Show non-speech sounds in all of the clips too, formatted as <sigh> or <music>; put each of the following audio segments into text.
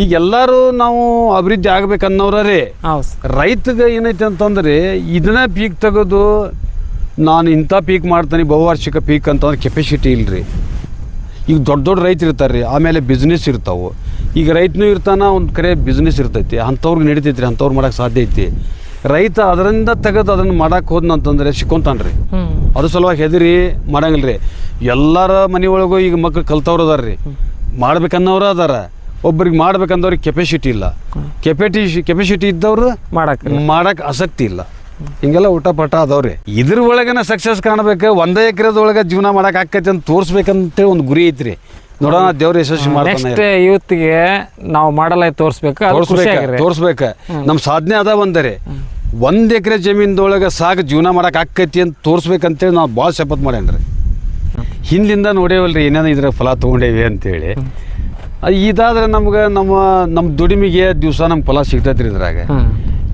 ಈಗ ಎಲ್ಲರೂ ನಾವು ಅಭಿವೃದ್ಧಿ ಆಗ್ಬೇಕನ್ನೋರೇ ರೈತಗ ಏನೈತೆ ಅಂತಂದ್ರೆ ಇದನ್ನ ಪೀಕ್ ತೆಗೆದು ನಾನು ಇಂಥ ಪೀಕ್ ಮಾಡ್ತೀನಿ ಬಹುವಾರ್ಷಿಕ ಪೀಕ್ ಅಂತಂದ್ರೆ ಕೆಪಾಸಿಟಿ ಇಲ್ರಿ. ಈಗ ದೊಡ್ಡ ದೊಡ್ಡ ರೈತರು ಇರ್ತಾರೆ ರೀ ಆಮೇಲೆ ಬಿಸ್ನೆಸ್ ಇರ್ತಾವೆ. ಈಗ ರೈತನೂ ಇರ್ತಾನ ಒಂದು ಕಡೆ ಬಿಸ್ನೆಸ್ ಇರ್ತೈತಿ. ಅಂಥವ್ರಿಗೆ ನಡಿತೈತಿ ರೀ ಅಂಥವ್ರು ಮಾಡೋಕ್ಕೆ ಸಾಧ್ಯ ಐತಿ. ರೈತ ಅದರಿಂದ ತೆಗೆದು ಅದನ್ನು ಮಾಡಕ್ಕೆ ಹೋದ್ನಂತಂದ್ರೆ ಸಿಕ್ಕೊಂತಾನೆ ರೀ. ಅದ್ರ ಸಲುವಾಗಿ ಹೆದರಿ ಮಾಡಂಗಿಲ್ಲ ರೀ ಎಲ್ಲರ ಮನೆಯೊಳಗೂ ಈಗ ಮಕ್ಳು ಕಲ್ತವ್ರು ಅದಾರ ರೀ. ಮಾಡ್ಬೇಕನ್ನೋರು ಅದಾರ. ಒಬ್ರಿಗೆ ಮಾಡ್ಬೇಕಂದವ್ರಿಗೆ ಕೆಪಾಸಿಟಿ ಇಲ್ಲ. ಕೆಪಾಟಿ ಕೆಪಾಸಿಟಿ ಇದ್ದವ್ರು ಮಾಡಕ್ಕೆ ಮಾಡಕ್ ಆಸಕ್ತಿ ಇಲ್ಲ. ಹಿಂಗೆಲ್ಲ ಊಟ ಪಟ ಅದಾವ್ರಿ ಇದ್ರ ಒಳಗನ ಸಕ್ಸಸ್ ಕಾಣಬೇಕು ಒಂದೇ ಎಕರೆದೊಳಗೆ ಜೀವನ ಮಾಡಕ್ ಆಕೈತಿ ಅಂತ ತೋರಿಸ್ಬೇಕಂತೇಳಿ ಒಂದು ಗುರಿ ಐತ್ರಿ. ನೋಡೋಣ ದೇವ್ರ ಯಶಸ್ವಿ ಮಾಡ್ತಾನೆ ನೆಕ್ಸ್ಟ್ ಯೂತ್ಗೆ ನಾವು ಮಾಡಲ್ಲ ತೋರಿಸ್ಬೇಕು ತೋರಿಸ್ಬೇಕು ತೋರ್ಸ್ಬೇಕ. ನಮ್ಮ ಸಾಧನೆ ಅದ ಒಂದರೆ ಒಂದ್ ಎಕರೆ ಜಮೀನ್ದೊಳಗೆ ಸಾಕು ಜೀವನ ಮಾಡಕ್ ಆಕೈತಿ ಅಂತ ತೋರಿಸ್ಬೇಕಂತೇಳಿ ನಾವು ಭಾಳ ಶಪಥ ಮಾಡ್ಯಾನ್ರಿ. ಹಿಂದಿಂದ ನೋಡೇವಲ್ರಿ ಏನೇನು ಇದ್ರ ಫಲ ತೊಗೊಂಡೇವಿ ಅಂತೇಳಿ. ಅದ್ ಇದಾದ್ರೆ ನಮ್ಗೆ ನಮ್ಮ ನಮ್ಮ ದುಡಿಮೆಗೆ ದಿವಸ ನಮ್ಗೆ ಫಲ ಸಿಗ್ತೈತ್ರಿ ಇದ್ರಾಗ.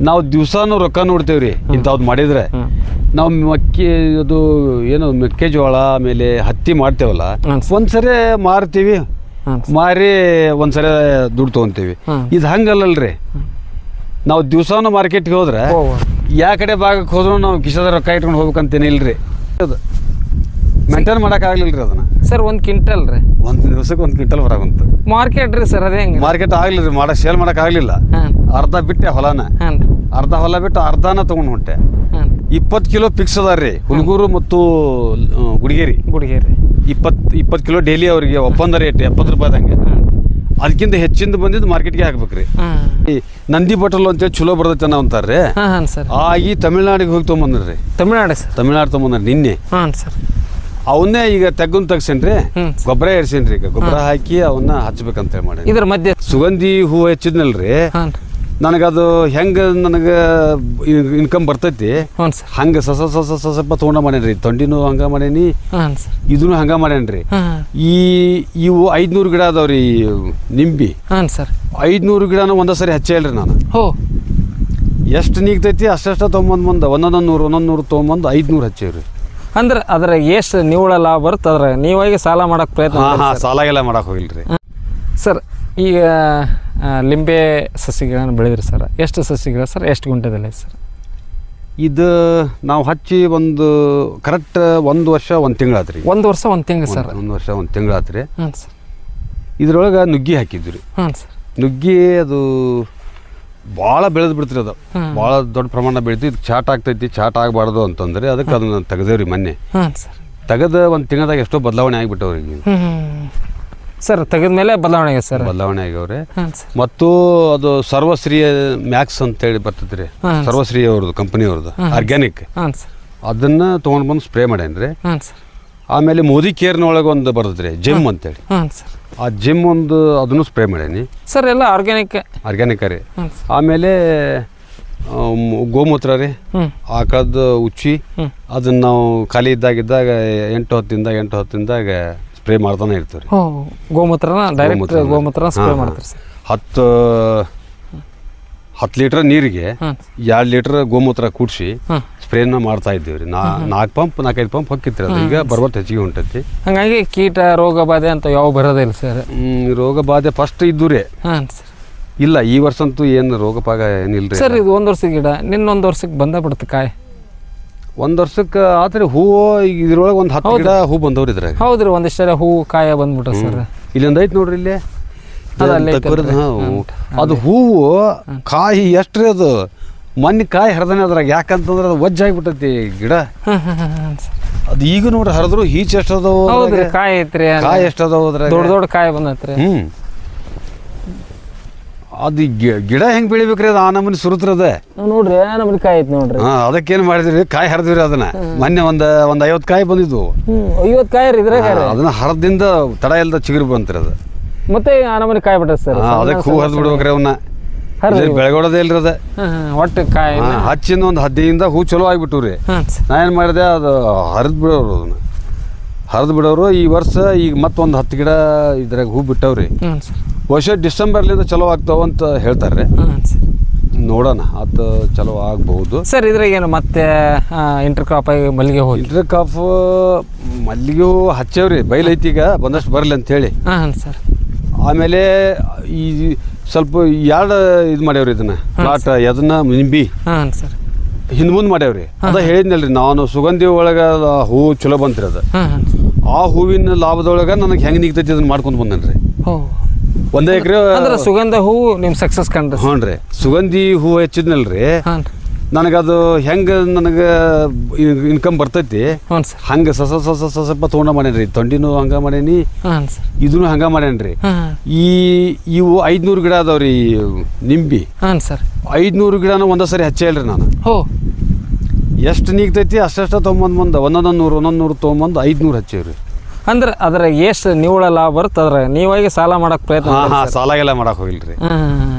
ನಾವು ದಿವಸನೂ ರೊಕ್ಕ ನೋಡ್ತೇವ್ರಿ ಇಂಥವ್ದು ಮಾಡಿದ್ರೆ. ನಾವು ಮಕ್ಕಿ ಅದು ಏನು ಮೆಕ್ಕೆಜೋಳ ಆಮೇಲೆ ಹತ್ತಿ ಮಾಡ್ತೇವಲ್ಲ. ಒಂದ್ಸರಿ ಮಾರ್ತೀವಿ. ಮಾರಿ ಒಂದ್ಸರಿ ದುಡ್ಡು ತೊಗೊಂತೀವಿ. ಇದು ಹಂಗಲ್ಲಲ್ರಿ. ನಾವು ದಿವಸನೂ ಮಾರ್ಕೆಟ್ಗೆ ಹೋದ್ರೆ. ಯಾ ಕಡೆ ಭಾಗಕ್ಕೆ ಹೋದ್ರು ನಾವು ಕಿಸದ ರೊಕ್ಕ ಇಟ್ಕೊಂಡು ಹೋಗ್ಬೇಕಂತೇನಿಲ್ರಿ. ಅದು ಮೇಂಟೈನ್ ಮಾಡೋಕ್ಕಾಗಲಿಲ್ಲ ರೀ ಅದನ್ನ? ಸರ್ ಒಂದು ಕ್ವಿಂಟಲ್ ರೀ. ಒಂದು ದಿವಸಕ್ಕೆ ಒಂದ್ ಕ್ವಿಂಟಲ್ ಬರಾಕಂತ ಮಾರ್ಕೆಟ್ ರೀ ಸರ್ ಅದೇ ಹೆಂಗೆ. ಮಾರ್ಕೆಟ್ ಆಗ್ಲಿಲ್ಲ ರೀ ಮಾಡಕ್ ಸೇಲ್ ಮಾಡಕ್ ಹಾಂ. ಅರ್ಧ ಬಿಟ್ಟೆ ಹೊಲನ. ಹಾಂ ರೀ. ಅರ್ಧ ಹೊಲ ಬಿಟ್ಟು ಅರ್ಧನ ತಗೊಂಡ್ ಹೊಂಟೆ. ಹಾಂ ಇಪ್ಪತ್ತು ಕಿಲೋ ಫಿಕ್ಸ್ ಅದಾರ ರೀ ಹುಲ್ಗೂರು ಮತ್ತು ಗುಡಿಗೇರಿ. ಗುಡಿಗೇರಿ. ಇಪ್ಪತ್ತು ಇಪ್ಪತ್ತು ಕಿಲೋ ಡೈಲಿ ಅವರಿಗೆ ಒಪ್ಪಂದ ರೇಟ್ ಎಪ್ಪತ್ತು ರೂಪಾಯಿದಂಗೆ ಹಾಂ ಅದಕ್ಕಿಂತ ಹೆಚ್ಚಿಂದ ಬಂದಿದ್ದು ಮಾರ್ಕೆಟ್ಗೆ ಹಾಕ್ಬೇಕು ರೀ ಹಾಂ. ಈ ನಂದಿ ಬಟಲ್ ಅಂತೇಳಿ ಚಲೋ ಬರ್ತೈತೆ ಅನ್ನೋ ಅಂತಾರೆ ಹಾಂ ಹಾಂ ಸರ್. ಆಗಿ ತಮಿಳ್ನಾಡಿಗೆ ಹೋಗಿ ತೊಗೊಂಬಂದ್ರಿ. ತಮಿಳ್ನಾಡು ಸರ್. ತಮಿಳ್ನಾಡು ತೊಗೊಂಬಂದ್ರಿ ನಿನ್ನೆ. ಹಾಂ ಸರ್. ಅವನ್ನೇ ಈಗ ತೆಗ್ಗನ್ ತೆಗ್ಸೇನ್ರಿ. ಗೊಬ್ಬರ ಏರ್ಸೇನ್ರಿ ಈಗ. ಗೊಬ್ಬರ ಹಾಕಿ ಅವನ್ನ ಹಚ್ಬೇಕಂತೇಳಿ ಮಾಡಿ ಇದ್ರ ಮಧ್ಯೆ ಸುಗಂಧಿ ಹೂ ಹೆಚ್ಚಿದ್ನಲ್ರಿ? ನನಗದು ಹೆಂಗ ನನಗೆ ಇನ್ಕಮ್ ಬರ್ತೈತಿ? ಹಂಗ ಸಸ ಸಸ ಸಸಪ್ಪ ತೊಗೊಂಡ ಮಾಡೇನ್ರಿ. ತೊಂಡಿನೂ ಹಂಗ ಮಾಡೇನಿ ಇದನ್ನು ಹಂಗ ಮಾಡೇನ್ರಿ. ಈ ಇವು ಐದ್ನೂರು ಗಿಡ ಅದಾವ್ರಿ ನಿಂಬಿ. ಐದ್ನೂರು ಗಿಡನ ಒಂದ ಸರಿ ಹಚ್ಚೇ ಇಲ್ರಿ ನಾನು. ಎಷ್ಟು ನೀಗ್ತೈತಿ ಅಷ್ಟಷ್ಟ ತೊಗೊಂಬಂದು ಮುಂದೆ ಒಂದೊಂದೊಂದು ನೂರು ಒಂದೊಂದು ನೂರು ತೊಗೊಂಬಂದು ಐದ್ನೂರು ಹಚ್ಚೇವ್ರಿ. ಅಂದ್ರೆ ಅದ್ರ ಎಷ್ಟು ನಿವ್ವಳ ಲಾಭ ಬರುತ್ತೆ ಅದ್ರ ನೀವಾಗಿ ಸಾಲ ಮಾಡಕ್ಕೆ ಪ್ರಯತ್ನ ಹಾಂ ಸಾಲ ಎಲ್ಲ ಮಾಡಕ್ಕೆ ಹೋಗಿಲ್ರಿ. ಸರ್ ಈಗ ಲಿಂಬೆ ಸಸಿಗಳನ್ನು ಬೆಳೆದ್ರಿ ಸರ್. ಎಷ್ಟು ಸಸಿಗಳು ಸರ್? ಎಷ್ಟು ಗುಂಟೆದಲ್ಲಿ ಸರ್? ಇದು ನಾವು ಹಚ್ಚಿ ಒಂದು ಕರೆಕ್ಟ್ ಒಂದು ವರ್ಷ ಒಂದು ತಿಂಗಳಾತ್ರಿ. ಒಂದು ವರ್ಷ ಒಂದು ತಿಂಗಳು ಸರ್. ಒಂದು ವರ್ಷ ಒಂದು ತಿಂಗಳಾತ್ರಿ. ಹಾಂ ಸರ್. ಇದ್ರೊಳಗೆ ನುಗ್ಗಿ ಹಾಕಿದ್ವಿ ರೀ. ಹಾಂ ಸರ್. ನುಗ್ಗಿ ಅದು ಭಾಳ ಬೆಳೆದು ಬಿಡ್ತೀರಿ ಅದು. ಭಾಳ ದೊಡ್ಡ ಪ್ರಮಾಣ ಬೆಳಿತೀವಿ. ಇದು ಚಾಟ್ ಆಗ್ತೈತಿ ಚಾಟ್ ಆಗಬಾರ್ದು ಅಂತಂದ್ರೆ ಅದಕ್ಕೆ ಅದನ್ನ ತೆಗೆದೇವ್ರಿ ಮೊನ್ನೆ. ಹಾಂ ಸರ್. ತೆಗೆದ ಒಂದು ತಿಂಗಳದಾಗ ಎಷ್ಟೋ ಬದಲಾವಣೆ ಆಗಿಬಿಟ್ಟವ್ರಿ ಸರ್ ತೆಗೆದ್ಮೇಲೆ ಬದಲಾವಣೆ ಆಗಿದೆ ಸರ್? ಬದಲಾವಣೆ ಆಗ್ಯಾವ್ರಿ. ಹಾಂ ಸರ್. ಮತ್ತು ಅದು ಸರ್ವಶ್ರೀ ಮ್ಯಾಕ್ಸ್ ಅಂತೇಳಿ ಬರ್ತೈತಿ ರೀ. ಸರ್ವಶ್ರೀ ಅವ್ರದ್ದು ಕಂಪನಿ ಅವ್ರದ್ದು ಆರ್ಗ್ಯಾನಿಕ್ ಹಾಂ ಸರ್. ಅದನ್ನ ತೊಗೊಂಡು ಬಂದು ಸ್ಪ್ರೇ ಮಾಡೇನ್ರಿ ಹಾಂ ಸರ್. ಆಮೇಲೆ ಮೋದಿ ಕೇರ್ನೊಳಗೆ ಒಂದು ಬರ್ತದ್ರಿ ರೀ ಜಿಮ್ ಅಂತೇಳಿ. ಹೇಳಿ ಸರ್. ಆ ಜಿಮ್ ಒಂದು ಅದನ್ನು ಸ್ಪ್ರೇ ಮಾಡೇನಿ. ಸರ್ ಎಲ್ಲ ಆರ್ಗ್ಯಾನಿಕ್ ಆರ್ಗ್ಯಾನಿಕ್ ರೀ. ಸರ್. ಆಮೇಲೆ ಗೋಮೂತ್ರ ರೀ. ಹ್ಞೂ ಉಚ್ಚಿ ಅದನ್ನ ನಾವು ಖಾಲಿ ಇದ್ದಾಗಿದ್ದಾಗ ಎಂಟು ಹೊತ್ತಿಂದ ಎಂಟು ಹೊತ್ತಿಂದಾಗ ಸ್ಪ್ರೇ ಮಾಡ್ತಾನೆ ಇರ್ತೀವಿ ರೀ ಹೋ ಗೋಮೂತ್ರನ ಡೈರೆಕ್ಟ್ ಗೋಮೂತ್ರನ. ಗೋಮೂತ್ರ ಸ್ಪ್ರೇ ಹಾಂ, ಹಾಂ. ಮಾಡ್ತೀರಿ ಸರ್. ಹತ್ತು ಹತ್ತು ಲೀಟ್ರ್ ನೀರಿಗೆ ಹಾಂ ಎರಡು ಲೀಟ್ರ್ ಗೋಮೂತ್ರ ಕೂಡಿಸಿ ಹಾಂ ಸ್ಪ್ರೇನ ಮಾಡ್ತಾ ಇದ್ದೀವಿ ರೀ. ನಾ ನಾಲ್ಕು ಪಂಪ್ ನಾಲ್ಕೈದು ಪಂಪ್ ಹೊಕ್ಕಿತ್ರಿ ಅದು. ಈಗ ಬರ್ಬತ್ತು ಹೆಚ್ಚಿಗೆ ಹೊಂಟೈತಿ. ಹಾಗಾಗಿ ಕೀಟ ರೋಗ ಬಾಧೆ ಅಂತ ಯಾವ ಬರೋದಿಲ್ಲ ಸರ್. ರೋಗ ಬಾಧೆ ಫಸ್ಟ್ ಇದ್ದು ರೀ. ಹಾಂ ಸರ್. ಇಲ್ಲ ಈ ವರ್ಷ ಅಂತೂ ಏನು ರೋಗ ಪಾಗ ಏನಿಲ್ಲ ಸರ್ ಇದು ಒಂದು ವರ್ಷದ ಗಿಡ ನಿನ್ನೊಂದು ವರ್ಷಕ್ಕೆ ಬಂದ ಬಿಡುತ್ತೆ ಕಾಯಿ. ಒಂದು ವರ್ಷಕ್ಕೆ ಆತ್ರಿ ಹೂವು ಈಗ ಇದ್ರೊಳಗೆ ಒಂದು ಹತ್ತು ಗಿಡ ಹೂ ಬಂದವ್ರಿ ಇದ್ರಾಗ. ಹೌದ್ರಿ ಒಂದಿಷ್ಟರ ಹೂವು ಕಾಯ ಬಂದ್ಬಿಟ್ರೆ ಸರ್. ಇಲ್ಲೊಂದು ಐತೆ ನೋಡ್ರಿ ಇಲ್ಲಿ. ಅದು ಹೂವು ಕಾಯಿ ಎಷ್ಟ್ರಿ ಅದು? ಮೊನ್ನೆ ಕಾಯಿ ಹರಿದನೆ ಅದ್ರಾಗ. ಯಾಕಂತಂದ್ರೆ ಅದು ವಜ್ಜ ಆಗಿಬಿಟ್ಟೈತಿ ಗಿಡ. ಅದು ಈಗ ನೋಡ್ರಿ ಹರಿದ್ರು ಈಚ ಎಷ್ಟು ಅದಾವ ಹೌದ್ರಿ ಕಾಯಿ ಐತ್ರಿ ಕಾಯಿ ಎಷ್ಟು ಅದಾವ ಅದ್ರಾಗ? ದೊಡ್ಡ ದೊಡ್ಡ ಕಾಯಿ ಬಂದೈತ್ರಿ. ಹ್ಞೂ ಅದು ಗಿಡ ಹೆಂಗ್ ಬೆಳಿಬೇಕ್ರಿ ಅದು? ಆ ನಮೂನಿ ಸುರುತ್ರದ ನೋಡ್ರಿ ನಮ್ಮದು ಕಾಯಿ ಐತಿ ನೋಡ್ರಿ. ಹಾಂ ಅದಕ್ಕೇನು ಮಾಡಿದ್ರಿ? ಕಾಯಿ ಹರಿದ್ವಿ ಅದನ್ನ. ಮೊನ್ನೆ ಒಂದು ಒಂದು ಐವತ್ತು ಕಾಯಿ ಬಂದಿದ್ವು. ಐವತ್ತು ಕಾಯಿ ರೀ ಇದ್ರಾಗ ಅದನ್ನ ಹರದಿಂದ ತಡ ಇಲ್ದ ಚಿಗುರು ಬಂತ್ರಿ ಅದು. ಮತ್ತೆ ಆ ಕಾಯಿ ಬಿಟ್ರೆ ಸರ್. ಅದಕ್ಕೆ ಹೂ ಹರಿದು ಬಿಡ್ಬೇಕ್ರಿ ಅವನ್ನ. ಬೆಳಗೊಡೋದೇ ಇಲ್ರಿ ಅದ. ಹಾಂ ಹಾಂ ಒಟ್ಟು ಕಾಯಿ ಹಾ, ಹಚ್ಚಿನ ಒಂದು ಹದ್ದಿಯಿಂದ ಹೂ ಚಲೋ ಆಗ್ಬಿಟ್ಟು ರೀ ನಾ ಏನು ಮಾಡಿದೆ ಅದು ಹರಿದು ಬಿಡೋರು ಅದನ್ನ. ಹರಿದು ಬಿಡೋರು ಈ ವರ್ಷ ಈಗ ಮತ್ತೊಂದು ಹತ್ತು ಗಿಡ ಇದ್ರಾಗ ಹೂ ಬಿಟ್ಟವ್ರಿ. ವರ್ಷ ಡಿಸೆಂಬರ್ಲಿಂದ ಚಲೋ ಆಗ್ತಾವ ಅಂತ ಹೇಳ್ತಾರೆ ಹಾಂ ನೋಡೋಣ ಅದು ಚಲೋ ಆಗ್ಬಹುದು. ಸರ್ ಇದ್ರಾಗ ಏನು ಮತ್ತೆ ಇಂಟರ್ ಕ್ರಾಪ್ ಆಗಿ ಮಲ್ಲಿಗೆ ಹೋಗಿ ಇಂಟರ್ ಕಾಫ್ ಮಲ್ಲಿಗೆ ಹೂ ಹಚ್ಚೇವ್ರಿ. ಬೈಲೈತಿ ಐತಿ ಈಗ ಬಂದಷ್ಟು ಬರಲಿ ಅಂತ ಹೇಳಿ. ಹಾಂ ಹಾಂ ಸರ್. ಆಮೇಲೆ ಈ ಸ್ವಲ್ಪ ಎರಡು ಇದು ಮಾಡ್ಯಾವ್ರಿ ಇದನ್ನ? ಪ್ಲಾಟ್ ಎದನ್ನ ನಿಂಬಿ? ಹಾಂ ಸರ್. ಹಿಂದ್ ಮುಂದ್ ಮಾಡ್ಯಾವ್ರಿ. ಅದ ಹೇಳಿದ್ನಲ್ರಿ ನಾನು ಸುಗಂಧಿ ಒಳಗ ಹೂ ಚಲೋ ಬಂತ್ರಿ ಅದ. ಹಾಂ ಹಾಂ ಆ ಹೂವಿನ ಲಾಭದೊಳಗ ನನಗೆ ಹೆಂಗ್ ನಿಗ್ತೈತಿ ಅದನ್ನ ಮಾಡ್ಕೊಂಡು ಬಂದನ್ರಿ. ಒಂದೇ ಎಕರೆ ಅಂದ್ರೆ ಸುಗಂಧ ಹೂವು ನಿಮ್ಮ ಸಕ್ಸಸ್ ಕಂಡ್ರಿ. ಹ್ಞೂ ರೀ ಸುಗಂಧಿ ಹೂ ಹೆಚ್ಚಿದ್ನಲ್ರಿ. ಹಾಂ ನನಗದು ಹೆಂಗೆ ನನಗೆ ಇನ್ಕಮ್ ಬರ್ತೈತಿ. ಹ್ಞೂ ಸರ್. ಹಂಗೆ ಸಸ ಸಸ ಸಸ ಸ್ವಲ್ಪ ತೊಗೊಂಡ ಮಾಡೇನ್ರಿ. ತೊಂಡಿನೂ ಹಂಗೆ ಮಾಡೇನಿ. ಹಾಂ ಸರ್. ಇದನ್ನು ಹಂಗೆ ಮಾಡೇನ್ರಿ. ಈ ಇವು ಐದ್ನೂರು ಗಿಡ ಅದಾವ್ರಿ ನಿಂಬಿ. ಹಾಂ ಸರ್. ಐದ್ನೂರು ಗಿಡನ ಒಂದೇ ಸರಿ ಹಚ್ಚೇ ಇಲ್ರಿ ನಾನು. ಹೋ. ಎಷ್ಟು ನೀಗ್ತೈತಿ ಅಷ್ಟಷ್ಟ ತೊಗೊಂಬಂದು ಮುಂದೆ ಒಂದೊಂದು ನೂರು ಒಂದೊಂದು ನೂರು ತೊಗೊಂಬಂದು ಐದ್ನೂರು ಹಚ್ಚೇವ್ರಿ. ಅಂದ್ರೆ ಅದ್ರ ಎಷ್ಟು ನಿವ್ವಳ ಲಾಭ ಬರುತ್ತೆ ಅದ್ರ ನೀವಾಗಿ ಸಾಲ ಮಾಡಕ್ ಪ್ರಯತ್ನ ಹಾಂ ಎಲ್ಲ ಹಾಂ ಸರ್. ಮಾಡಕ್ ಹೋಗಿಲ್ರಿ.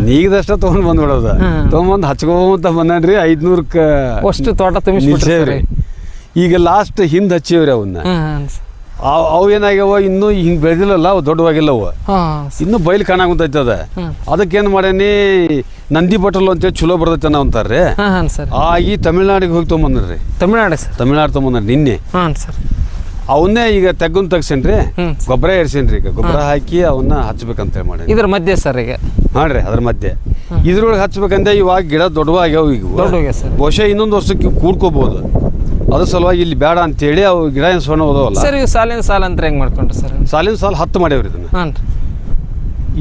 ನೀಗದಷ್ಟ ತೊಗೊಂಡ್ ಬಂದ್ಬಿಡೋದ. ತೊಗೊಂಬಂದು ಹಚ್ಕೊಂತ ಬಂದನ್ರಿ ಐದ್ನೂರಕ್ಕೆ ಅಷ್ಟು ತೋಟ ತುಂಬಿಸ್ಬಿಟ್ರಿ ನಿಲ್ಸೇವ್ರಿ. ಈಗ ಲಾಸ್ಟ್ ಹಿಂದ್ ಹಚ್ಚಿವ್ರಿ ಅವನ್ನ ಅವ್- ಏನಾಗ್ಯಾವ ಇನ್ನೂ ಹಿಂಗೆ ಬೆಳೆದಿಲ್ಲಲ್ಲ ಅವು ದೊಡ್ಡವಾಗಿಲ್ಲ ಅವು ಇನ್ನು ಬಯಲು ಕಾಣಾಗುತ್ತೈತೆ ಅದ. ಅದಕ್ಕೇನು ಮಾಡೇನಿ ನಂದಿ ಬಟಲ್ ಅಂತೇಳಿ ಚಲೋ ಬರ್ತೈತೆ ಅನ್ನೋ ಅಂತಾರ್ರಿ. ಆಗಿ ತಮಿಳ್ನಾಡಿಗೆ ಹೋಗಿ ತೊಗೊಂಬಂದ್ರಿ. ತಮಿಳ್ನಾಡು ತಮಿಳ್ನಾಡು ತೊಗೊಂಬಂದ್ರಿ ನಿನ್ನೆ. ಹಾಂ ಸರ್. ಅವನ್ನೇ ಈಗ ತೆಗ್ಗನ್ ತೆಗ್ಸೇನ್ರಿ. ಗೊಬ್ಬರ ಏರ್ಸೇನ್ರಿ ಈಗ. ಗೊಬ್ಬರ ಹಾಕಿ ಅವನ್ನ ಹಚ್ಬೇಕಂತೇಳಿ ಮಾಡಿ ಇದ್ರ ಮಧ್ಯೆ ಸರ್ ಈಗ. ಮಾಡ್ರಿ ಅದ್ರ ಮಧ್ಯೆ. ಇದ್ರೊಳಗೆ ಹಚ್ಬೇಕಂದ್ರೆ ಇವಾಗ ಗಿಡ ದೊಡ್ಡವಾಗ್ಯಾವ ಈಗ. ಬಹುಶಃ ಇನ್ನೊಂದು ವರ್ಷಕ್ಕೆ ಕೂಡ್ಕೋಬಹುದು ಅದ್ರ ಸಲುವಾಗಿ ಇಲ್ಲಿ ಬೇಡ ಅಂತೇಳಿ ಅವು ಗಿಡ ಏನು ಸಣ್ಣ ಹೋದವಲ್ಲ. ಸರ್ ಇವು ಸಾಲಿನ ಸಾಲ ಅಂತ ಹೆಂಗೆ ಮಾಡ್ಕೊಂಡ್ರಿ ಸರ್? ಸಾಲಿನ ಸಾಲ ಹತ್ತು ಮಾಡ್ಯಾವ್ರಿ ಇದನ್ನ.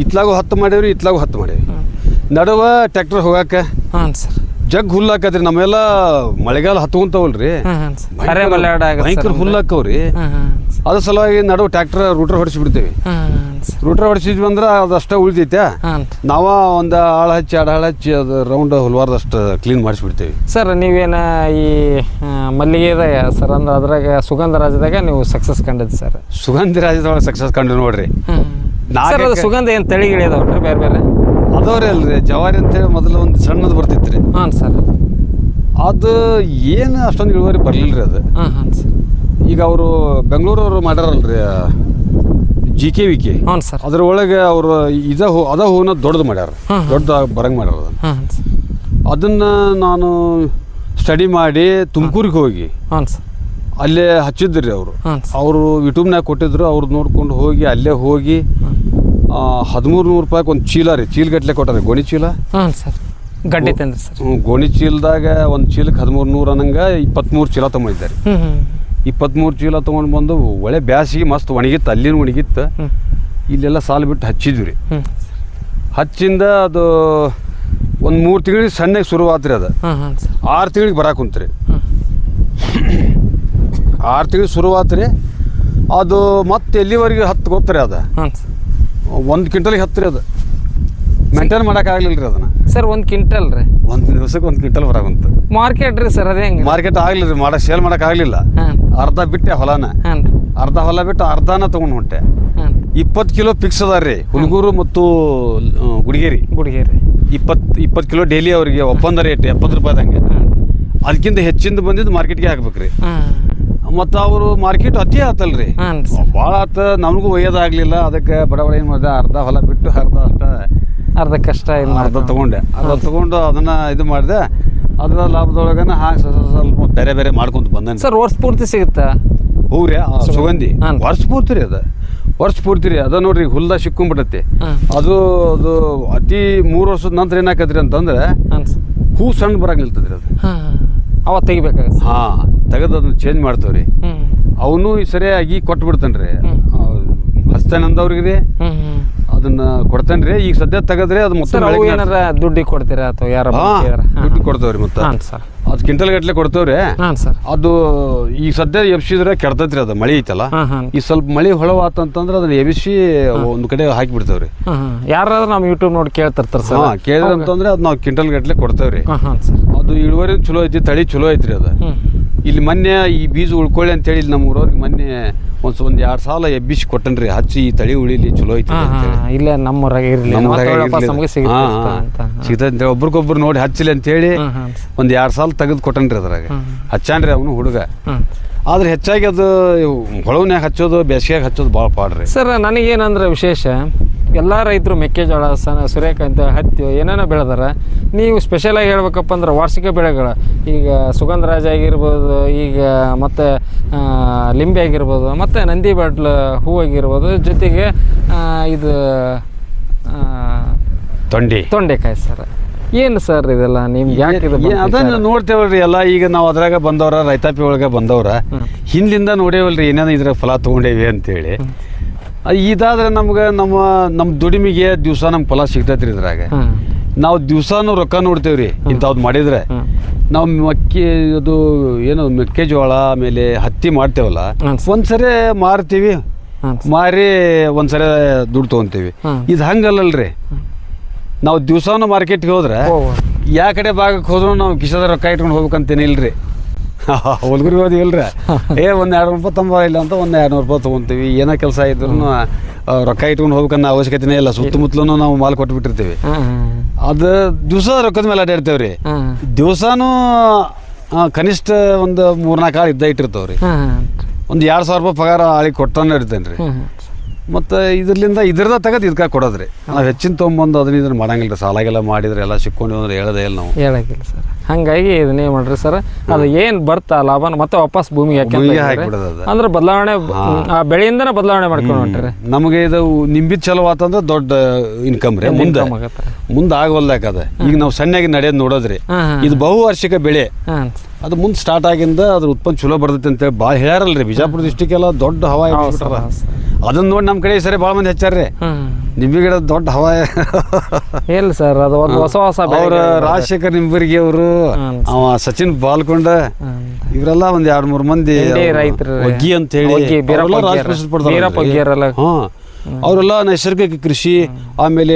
ಇತ್ಲಾಗೂ ಹತ್ತು ಮಾಡ್ಯಾವ್ರಿ ಇತ್ಲಾಗು ಹತ್ತು ಮಾಡ್ಯಾವ್ರಿ. ನಡುವ ಟ್ರ್ಯಾಕ್ಟರ್ ಹೋಗಾಕ. ಹಾಂ ಸರ್. ಜಗ್ ಹುಲ್ಲಾಕತ್ರಿ ನಮ್ಮೆಲ್ಲ ಮಳೆಗಾಲ ಹತ್ಕೊಂತವಲ್ರಿ. ಅರೆ ಮಲ್ಯಾಡ ಭಯಂಕರ ಹುಲ್ಲಾಕವ್ರಿ ಅದ್ರ ಸಲುವಾಗಿ ನಡುವ ಟ್ರ್ಯಾಕ್ಟರ್ ರೂಟರ್ ಹೊಡಿಸಿ ಬಿಡ್ತೇವೆ ರೂಟರ್ ಹೊಡಿಸಿದ್ವಿ ಅಂದ್ರೆ ಅದಷ್ಟ ಉಳಿದೈತೆ. ನಾವ ಒಂದು ಆಳ ಹಚ್ಚಿ ಎರಡು ಆಳ ಹಚ್ಚಿ ಅದು ರೌಂಡ್ ಹುಲ್ವಾರ್ದಷ್ಟು ಕ್ಲೀನ್ ಮಾಡಿಸ್ಬಿಡ್ತೇವೆ. ಸರ್ ನೀವೇನ ಈ ಮಲ್ಲಿಗೆ ಇದೆ ಸರ್ ಅಂದ್ರೆ ಅದ್ರಾಗ ಸುಗಂಧ ರಾಜ್ಯದಾಗ ನೀವು ಸಕ್ಸಸ್ ಕಂಡದ್ ಸರ್. ಸುಗಂಧ ರಾಜ್ಯದೊಳಗೆ ಸಕ್ಸಸ್ ಕಂಡು ನೋಡ್ರಿ. ಸುಗಂಧ ಏನು ತಳಿಗಳಿದಾವ್ರಿ ಬೇರೆ ಬೇರೆ? ಅದವ್ರಿ ಅಲ್ರಿ ಜವಾರಿ ಅಂತೇಳಿ ಮೊದಲು ಒಂದು ಸಣ್ಣದು ಬರ್ತಿತ್ರಿ. ಹಾಂ ಸರ್. ಅದು ಏನು ಅಷ್ಟೊಂದು ಇಳುವರಿ ಬರಲಿಲ್ಲ ರೀ ಅದು. ಹಾಂ ಹಾಂ ಸರ್. ಈಗ ಅವರು ಬೆಂಗಳೂರವ್ರು ಮಾಡ್ಯಾರಲ್ರಿ ಜಿ ಕೆ ವಿ ಕೆ ಹ್ಞೂ ಸರ್. ಅದ್ರೊಳಗೆ ಅವರು ಇದ ಹೂ ಅದ ಹೂವನ್ನ ದೊಡ್ಡದು ಮಾಡ್ಯಾರ ದೊಡ್ಡದ ದೊಡ್ಡ ಬರಂಗ್ ಮಾಡ್ಯಾರ ಅದನ್ನ. ಹಾಂ ಸರ್. ಅದನ್ನ ನಾನು ಸ್ಟಡಿ ಮಾಡಿ ತುಮಕೂರಿಗೆ ಹೋಗಿ. ಹಾಂ ಸರ್. ಅಲ್ಲೇ ಹಚ್ಚಿದ್ರಿ ಅವರು. ಹಾಂ ಸರ್. ಅವರು ಯೂಟ್ಯೂಬ್ನಾಗ ಕೊಟ್ಟಿದ್ರು ಅವ್ರು ನೋಡ್ಕೊಂಡು ಹೋಗಿ ಅಲ್ಲೇ ಹೋಗಿ ಹದಿಮೂರು ನೂರು ರೂಪಾಯಿಗೆ ಒಂದು ಚೀಲ ರೀ. ಚೀಲಗಟ್ಲೆ ಕೊಟ್ಟಾರೆ. ಗೋಣಿ ಚೀಲ? ಹಾಂ ಸರ್. ಗಡ್ಡೆ ತಂದ್ರಿ ಸರ್. ಹ್ಞೂ ಗೋಣಿ ಚೀಲದಾಗ ಒಂದು ಚೀಲಕ್ಕೆ ಹದಿಮೂರು ನೂರು ಅನ್ನಂಗೆ ಇಪ್ಪತ್ತ್ಮೂರು ಚೀಲ ತೊಗೊಂಡಿದ್ದಾರೆ. ಹ್ಞೂ ಹ್ಞೂ ಇಪ್ಪತ್ತ್ಮೂರು ಚೀಲ ತೊಗೊಂಡು ಬಂದು ಒಳ್ಳೆ ಬ್ಯಾಸಿಗೆ ಮಸ್ತ್ ಒಣಗಿತ್ತು ಅಲ್ಲಿನೂ ಒಣಗಿತ್ತು. ಇಲ್ಲೆಲ್ಲ ಸಾಲು ಬಿಟ್ಟು ಹಚ್ಚಿದ್ವಿ ರೀ. ಹಚ್ಚಿಂದ ಅದು ಒಂದು ಮೂರು ತಿಂಗಳಿಗೆ ಸಣ್ಣಗೆ ಶುರುವಾತ್ರಿ ಅದು. ಹಾಂ ಹಾಂ ಸರ್. ಆರು ತಿಂಗಳಿಗೆ ಬರಕ್ಕೆ ಕುಂತ್ರಿ ಆರು ತಿಂಗಳಿಗೆ ಶುರುವಾತ್ರಿ ಅದು ಮತ್ತೆ ಎಲ್ಲಿವರೆಗೆ ಹತ್ತು ಗೊತ್ತರಿ ಅದು. ಒಂದು ಕ್ವಿಂಟಲ್ಗೆ ಹತ್ತು ರೀ ಅದು. ಮೇಂಟೈನ್ ಮಾಡೋಕ್ಕಾಗಲಿಲ್ಲ ರೀ ಅದನ್ನು. ಸರ್ ಒಂದು ಕ್ವಿಂಟಲ್ ರೀ. ಒಂದು ದಿವಸಕ್ಕೆ ಒಂದು ಕ್ವಿಂಟಲ್ ಬರಾಕುಂತು ಮಾರ್ಕೆಟ್ ರೀ ಸರ್ ಅದೇ ಹೆಂಗೆ ಮಾರ್ಕೆಟ್ ಆಗಲಿಲ್ಲ ರೀ ಮಾಡಕ್ಕೆ ಸೇಲ್ ಮಾಡೋಕ್ಕಾಗಲಿಲ್ಲ. ಆಗ್ಲಿಲ್ಲ ಅರ್ಧ ಬಿಟ್ಟೆ ಹೊಲನ. ಅರ್ಧ ಹೊಲ ಬಿಟ್ಟು ಅರ್ಧನ ತೊಗೊಂಡು ಹೊಂಟೆ. ಇಪ್ಪತ್ತು ಕಿಲೋ ಫಿಕ್ಸ್ ಅದ ರೀ ಹುಡುಗರು ಮತ್ತು ಗುಡಿಗೇರಿ. ಗುಡಿಗೇರಿ. ಇಪ್ಪತ್ತು ಇಪ್ಪತ್ತು ಕಿಲೋ ಡೈಲಿ ಅವರಿಗೆ ಒಪ್ಪಂದ ರೇಟ್ ಎಪ್ಪತ್ತು ರೂಪಾಯಿದಂಗೆ. ಅದಕ್ಕಿಂತ ಹೆಚ್ಚಿಂದ ಬಂದಿದ್ದು ಮಾರ್ಕೆಟ್ಗೆ ಹಾಕ್ಬೇಕ್ರಿ ಹಾಂ. ಮತ್ತು ಅವರು ಮಾರ್ಕೆಟ್ ಅತಿ ಆತಲ್ರಿ. ಹಾಂ ಸರ್. ಭಾಳ ಆತ ನಮಗೂ ಒಯ್ಯೋದಾಗಲಿಲ್ಲ ಅದಕ್ಕೆ ಬಡಬಡ ಬಡ ಏನು ಮಾಡಿದೆ ಅರ್ಧ ಹೊಲ ಬಿಟ್ಟು ಅರ್ಧ ಅಷ್ಟ ಅರ್ಧ ಕಷ್ಟ ಇಲ್ಲ ಅರ್ಧ ತೊಗೊಂಡೆ. ಅರ್ಧ ತೊಗೊಂಡು ಅದನ್ನು ಇದು ಮಾಡಿದೆ. ಅದರ ಲಾಭದೊಳಗನ ಹಾಗೆ ಸ್ವಲ್ಪ ಬೇರೆ ಬೇರೆ ಮಾಡ್ಕೊಂತ ಬಂದೇನೆ ಸರ್ ವರ್ಷ ಪೂರ್ತಿ ಸಿಗುತ್ತಾ? ರೀ ಆ ಸುಗಂಧಿ. ಹಾಂ. ವರ್ಷ ಪೂರ್ತಿ ರೀ ಅದು. ವರ್ಷ ಪೂರ್ತಿ ರೀ. ಅದ ನೋಡ್ರಿ ಹುಲ್ದ ಸಿಕ್ಕೊಂಬಿಡತ್ತೆ ಹಾಂ. ಅದು ಅದು ಅತಿ ಮೂರು ವರ್ಷದ ನಂತರ ಏನಾಕತ್ರಿ ಅಂತಂದ್ರೆ ಹಾಂ ಸರ್. ಹೂ ಸಣ್ಣ ಬರಂಗಿಲ್ತದ್ರಿ ಅದು. ಹಾಂ. ಅವ ತೆಗಿಬೇಕಾಗತ್ತೆ. ಹಾ ತೆಗೆದು ಅದನ್ನ ಚೇಂಜ್ ಮಾಡ್ತೇವ್ರಿ. ಹ್ಞೂ ಅವನು ಸರಿಯಾಗಿ ಕೊಟ್ಟು ಬಿಡ್ತಾನೆ ಹಸ್ತನಂದ ಅವ್ರಿಗೆ ರೀ ಅದನ್ನ ಕೊಡ್ತಾನೆ ರೀ ಈಗ ಸದ್ಯ ತೆಗದ್ರೆ ಅದು ಮೊತ್ತ ಏನಾರ ದುಡ್ಡಿಗೆ ಕೊಡ್ತೀರಾ ಅಥವಾ ಯಾರ ದುಡ್ಡು ಕೊಡ್ತೇವ್ರಿ ಮತ್ತೆ. ಹಾಂ ಸರ್. ಅದು ಕ್ವಿಂಟಲ್ ಗಟ್ಟಲೆ ಕೊಡ್ತೇವ್ರಿ. ಹಾಂ ಸರ್. ಅದು ಈಗ ಸದ್ಯ ಎಬ್ಸಿದ್ರೆ ಕೆಡ್ತೈತ್ರಿ ಅದು ಮಳಿ ಐತಲ್ಲ. ಹಾಂ ಹಾಂ. ಈ ಸ್ವಲ್ಪ ಮಳಿ ಹೊಳವಾತಂತಂದ್ರೆ ಅದನ್ನ ಎಬಿಸಿ ಒಂದು ಕಡೆ ಹಾಕಿ ಬಿಡ್ತೇವ್ರಿ ಹಾಂ ಹಾಂ. ಯಾರಾದ್ರೂ ನಮ್ಮ ಯೂಟ್ಯೂಬ್ ನೋಡಿ ಕೇಳ್ತಿರ್ತಾರೆ ಸರ್. ಹಾ ಕೇಳಿದ್ರೆ ಅಂತಂದ್ರೆ ಅದು ನಾವು ಕ್ವಿಂಟಲ್ ಗಟ್ಟಲೆ ಕೊಡ್ತೇವ್ರಿ. ಹಾಂ ಹಾಂ ಸರ್. ಅದು ಇಳುವರಿ ಚಲೋ ಐತಿ ತಳಿ ಚಲೋ ಐತ್ರಿ ಅದು. ಇಲ್ಲಿ ಮೊನ್ನೆ ಈ ಬೀಜ ಉಳ್ಕೊಳ್ಳಿ ಅಂತೇಳಿ ಇಲ್ಲಿ ನಮ್ಮ ಊರವ್ರಿಗೆ ಮೊನ್ನೆ ಒಂದು ಒಂದು ಎರಡು ಸಾಲ ಎಬ್ಬಿಸಿ ಕೊಟ್ಟನ್ರಿ ಹಚ್ಚಿ ಈ ತಳಿ ಉಳಿಲಿ ಚಲೋ ಐತಿ ಇಲ್ಲ ನಮ್ಮೂರಾಗ ಇರಲಿ ನಮ್ಮ ಒಬ್ರಿಗೊಬ್ರು ನೋಡಿ ಹಚ್ಚಲಿ ಅಂತೇಳಿ ಒಂದು ಎರಡು ಸಾಲ ತೆಗೆದು ಕೊಟ್ಟನ್ರಿ ಅದ್ರಾಗ. ಹಚ್ಚಾನ್ರಿ ಅವನು ಹುಡುಗ. ಆದ್ರೆ ಹೆಚ್ಚಾಗಿ ಅದು ಹೊಳವನ್ಯಾಗ ಹಚ್ಚೋದು ಬೇಸಿಗೆಯಾಗ ಹಚ್ಚೋದು ಭಾಳ ಪಾಡ್ರಿ. ಸರ್ ನನಗೇನಂದ್ರೆ ವಿಶೇಷ ಎಲ್ಲ ರೈತರು ಮೆಕ್ಕೆಜೋಳ ಸನ ಸೂರ್ಯಕಾಂತಿ ಹತ್ತಿ ಏನೇನೋ ಬೆಳೆದಾರ. ನೀವು ಸ್ಪೆಷಲಾಗಿ ಹೇಳ್ಬೇಕಪ್ಪ ಅಂದ್ರೆ ವಾರ್ಷಿಕ ಬೆಳೆಗಳು ಈಗ ಸುಗಂಧರಾಜ ಆಗಿರ್ಬೋದು ಈಗ ಮತ್ತು ಲಿಂಬೆ ಆಗಿರ್ಬೋದು ಮತ್ತು ನಂದಿ ಬಾಟ್ಲು ಹೂ ಆಗಿರ್ಬೋದು ಜೊತೆಗೆ ಇದು ತೊಂಡೆ. ತೊಂಡೆಕಾಯಿ ಸರ್. ಏನು ಸರ್ ಇದೆಲ್ಲ? ನಿಮ್ಗೆ ಯಾಕೆ ಅದನ್ನ ನೋಡ್ತೇವಲ್ರಿ ಎಲ್ಲ ಈಗ ನಾವು ಅದ್ರಾಗ ಬಂದವ್ರ ರೈತಾಪಿ ಒಳಗೆ ಬಂದವ್ರ ಹಿಂದಿಂದ ನೋಡೇವಲ್ರಿ ಏನೇನು ಇದ್ರಾಗ ಫಲ ತೊಗೊಂಡೇವಿ ಅಂತೇಳಿ. ಇದಾದ್ರೆ ನಮ್ಗೆ ನಮ್ಮ ನಮ್ಮ ದುಡಿಮೆಗೆ ದಿವಸ ನಮ್ಗೆ ಫಲ ಸಿಗ್ತೈತ್ರಿ ಇದ್ರಾಗ. ನಾವು ದಿವಸಾನು ರೊಕ್ಕ ನೋಡ್ತೇವ್ರಿ ಇಂಥವ್ದು ಮಾಡಿದ್ರೆ. ನಾವು ಮಕ್ಕಿ ಅದು ಏನು ಮೆಕ್ಕೆಜೋಳ ಆಮೇಲೆ ಹತ್ತಿ ಮಾಡ್ತೇವಲ್ಲ ಒಂದ್ಸರಿ ಮಾರ್ತೀವಿ. ಮಾರಿ ಒಂದ್ಸರಿ ದುಡ್ಡು ತಗೊಂತೀವಿ. ಹ್ಮ್. ಇದು ಹಂಗಲ್ಲಲ್ರಿ. ನಾವು ದಿವಸಾನು ಮಾರ್ಕೆಟ್ಗೆ ಹೋದ್ರೆ ಓ ಯಾ ಕಡೆ ಭಾಗಕ್ಕೆ ಹೋದ್ರೂ ನಾವು ಕಿಶದ ರೊಕ್ಕ ಇಟ್ಕೊಂಡು ಹೋಗ್ಬೇಕಂತೇನಿಲ್ರಿ. <laughs> ಹೊಲ್ಗುರಿಗೆ ಹೋದಿ ಇಲ್ರಿ. ಏ ಒಂದು ಎರಡು ರೂಪಾಯಿ ತಂಬ ಇಲ್ಲ ಅಂತ ಒಂದು ಎರಡು ನೂರು ರೂಪಾಯಿ ತೊಗೊಂತೀವಿ. ಏನೋ ಕೆಲಸ ಇದ್ರು ರೊಕ್ಕ ಇಟ್ಕೊಂಡು ಹೋಗ್ಬೇಕನ್ನ ಅವಶ್ಯಕತೆನೇ ಇಲ್ಲ. ಸುತ್ತಮುತ್ತಲೂ ನಾವು ಮಾಲ್ ಕೊಟ್ಬಿಟ್ಟಿರ್ತೀವಿ. ಅದು ದಿವಸ ರೊಕ್ಕದ ಮೇಲೆ ಅಡ್ಡಾಡ್ತೇವೆ ರೀ ದಿವಸನೂ ಕನಿಷ್ಠ ಒಂದು ಮೂರ್ನಾಲ್ಕು ಆಳು ಇದ್ದ ಇಟ್ಟಿರ್ತಾವ್ರಿ. ಒಂದು ಎರಡು ಸಾವಿರ ರೂಪಾಯಿ ಪಗಾರ ಆಳಿಗೆ ಕೊಡ್ತಾನೆ ಇರ್ತೇನೆ ರೀ ಮತ್ತು ಇದರಿಂದ ಇದ್ರದ ತೆಗೆದು ಇದಕ್ಕೆ ಕೊಡೋದ್ರಿ ನಾವು ಹೆಚ್ಚಿನ ತೊಗೊಂಬಂದು ಅದನ್ನ ಇದನ್ನ ಮಾಡಂಗಿಲ್ಲ ರೀ ಸಾಲಾಗೆಲ್ಲ ಮಾಡಿದ್ರೆ ಎಲ್ಲ ಸಿಕ್ಕೊಂಡು ಅಂದ್ರೆ ಹೇಳೋದೇ ಇಲ್ಲ ನಾವು. ಹೇಳಕ್ಕಿಲ್ಲ ಸರ್. ಹಾಗಾಗಿ ಇದನ್ನೇ ಮಾಡ್ರಿ ಸರ್ ಅದು ಏನು ಬರ್ತಾ ಲಾಭನ ಮತ್ತೆ ವಾಪಸ್ ಭೂಮಿಗೆ ಭೂಮಿಗೆ ಹಾಕ್ಬಿಡೋದು ಅದು. ಅಂದ್ರೆ ಬದಲಾವಣೆ ಆ ಬೆಳೆಯಿಂದನೇ ಬದಲಾವಣೆ ಮಾಡ್ಕೊಂಡು ಹೊಂಟ್ರಿ. ನಮಗೆ ಇದು ನಿಂಬಿದ ಚಲೋ ಆತಂದ್ರೆ ದೊಡ್ಡ ಇನ್ಕಮ್ ರೀ. ಮುಂದೆ ಆಗತ್ತೆ. ಮುಂದೆ ಆಗೋಲ್ದಾಕ ಅದ. ಈಗ ನಾವು ಸಣ್ಣಗೆ ನಡೆಯೋದು ನೋಡೋದ್ರಿ. ಇದು ಬಹು ಇದು ಬಹುವಾರ್ಷಿಕ ಬೆಳೆ. ಹಾಂ. ಅದು ಮುಂದೆ ಸ್ಟಾರ್ಟ್ ಆಗಿಂದ ಅದ್ರ ಉತ್ಪನ್ನ ಚಲೋ ಬರ್ತೈತೆ ಅಂತೇಳಿ ಭಾಳ ಹೇಳ್ಯಾರಲ್ರಿ. ಬಿಜಾಪುರ ಡಿಸ್ಟಿಕ್ಕೆಲ್ಲ ದೊಡ್ಡ ಹವಾ ಇಟ್ಬಿಟ್ಟಾರ ಅದನ್ನ ನೋಡಿ ನಮ್ಮ ಕಡೆ ಈ ಸರಿ ಭಾಳ ಮಂದಿ ಹಚ್ಚಾರ್ರಿ ನಿಂಬೆ ಗಿಡ ದೊಡ್ಡ ಹವಾ. ಇಲ್ಲ ಸರ್ ಅದು ಒಂದು ಹೊಸ ಹೊಸ ಅವ್ರ ರಾಜಶೇಖರ್ ನಿಂಬರ್ಗಿ ಅವರು. ಅವ ಸಚಿನ್ ಬಾಲ್ಕೊಂಡ ಇವರೆಲ್ಲ ಒಂದ್ ಎರಡ್ ಮೂರ್ ಮಂದಿ ಹೊಗ್ಗಿ ರೈತರು. ಒಗ್ಗಿ ಅಂತ ಹೇಳಿ ಅವ್ರೆಲ್ಲ ನೈಸರ್ಗಿಕ ಕೃಷಿ ಆಮೇಲೆ